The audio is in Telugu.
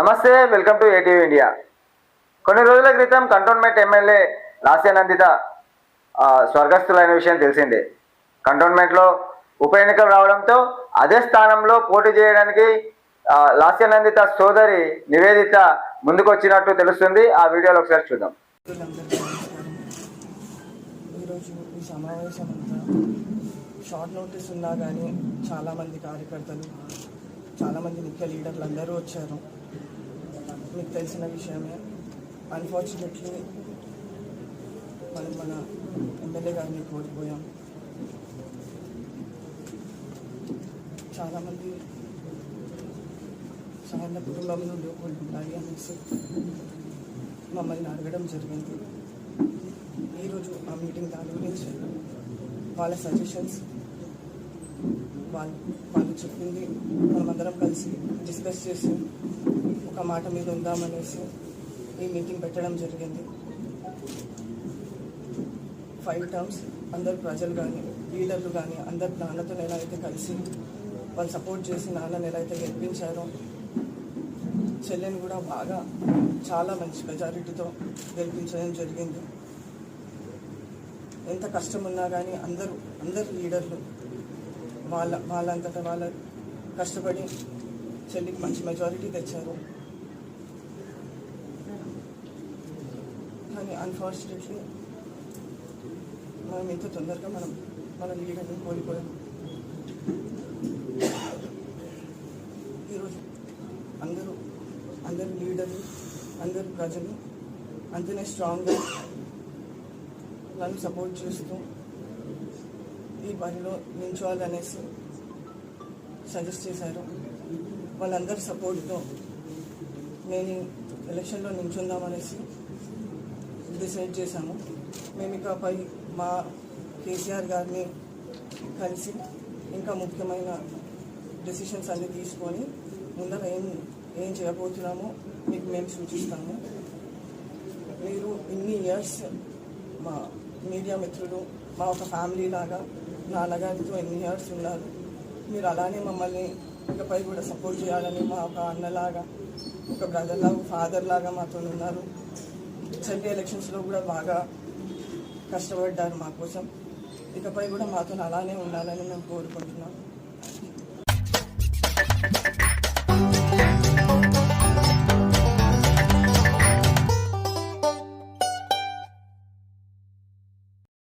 నమస్తే వెల్కమ్ టు ఏటీవీ ఇండియా కొన్ని రోజుల క్రితం కంటోన్మెంట్ ఎమ్మెల్యే లాస్యానందిత ఆ, స్వర్గస్థులైన విషయం తెలిసిందే. కంటోన్మెంట్లో ఉప ఎన్నికలు రావడంతో అదే స్థానంలో పోటీ చేయడానికి ఆ, లాస్యానందిత సోదరి నివేదిత ముందుకొచ్చినట్టు తెలుస్తుంది. ఆ వీడియోలో ఒకసారి చూద్దాం. సమావేశం షార్ట్ నోటీస్ ఉన్నా కానీ చాలామంది కార్యకర్తలు చాలామంది ముఖ్య లీడర్లు అందరూ వచ్చారు. మీకు తెలిసిన విషయమే. అన్ఫార్చునేట్లీ మనం మన ఎమ్మెల్యే గారిని కోల్పోయాం. చాలామంది చాలా కుటుంబం నుండి ఒకళ్ళు అనేసి మమ్మల్ని అడగడం జరిగింది. ఈరోజు ఆ మీటింగ్ దాని గురించి వాళ్ళ సజెషన్స్ వాళ్ళు వాళ్ళు చెప్పింది మనమందరం కలిసి డిస్కస్ చేసి ఒక మాట మీద ఉందామనేసి ఈ మీటింగ్ పెట్టడం జరిగింది. ఫైవ్ టర్మ్స్ అందరు ప్రజలు కానీ లీడర్లు కానీ అందరు నాన్నతో ఎలా అయితే కలిసి వాళ్ళు సపోర్ట్ చేసి నాన్నని ఎలా అయితే గెలిపించారో చెల్లెని కూడా బాగా చాలా మంచి మెజారిటీతో గెలిపించడం జరిగింది. ఎంత కష్టం ఉన్నా కానీ అందరూ అందరు లీడర్లు వాళ్ళ వాళ్ళంతటా వాళ్ళ కష్టపడి చెల్లికి మంచి మెజారిటీ తెచ్చారు. కానీ అన్ఫార్చునేట్లీ మనం ఎంత తొందరగా మనం మన లీడర్ని కోల్పోయాం. ఈరోజు అందరూ అందరు లీడర్లు అందరు ప్రజలు అంతనే స్ట్రాంగ్గా నన్ను సపోర్ట్ చేస్తూ ఈ పనిలో నించోవాలనేసి సజెస్ట్ చేశారు. వాళ్ళందరి సపోర్ట్తో నేను ఎలక్షన్లో నించుందామనేసి డిసైడ్ చేశాము. మేము ఇకపై మా కేసీఆర్ గారిని కలిసి ఇంకా ముఖ్యమైన డెసిషన్స్ అన్ని తీసుకొని ముందర ఏం ఏం చేయబోతున్నామో మీకు మేము సూచిస్తాము. మీరు ఇన్ని ఇయర్స్ మా మీడియా మిత్రులు మా ఒక ఫ్యామిలీ లాగా నాన్నగారితో ఎన్ని ఇయర్స్ ఉన్నారు. మీరు అలానే మమ్మల్ని ఇకపై కూడా సపోర్ట్ చేయాలని మా ఒక అన్నలాగా ఒక బ్రదర్ లాగా ఫాదర్ లాగా మాతో ఉన్నారు. చెల్లి ఎలక్షన్స్లో కూడా బాగా కష్టపడ్డారు మా కోసం. ఇకపై కూడా మాతో అలానే ఉండాలని మేము కోరుకుంటున్నాం.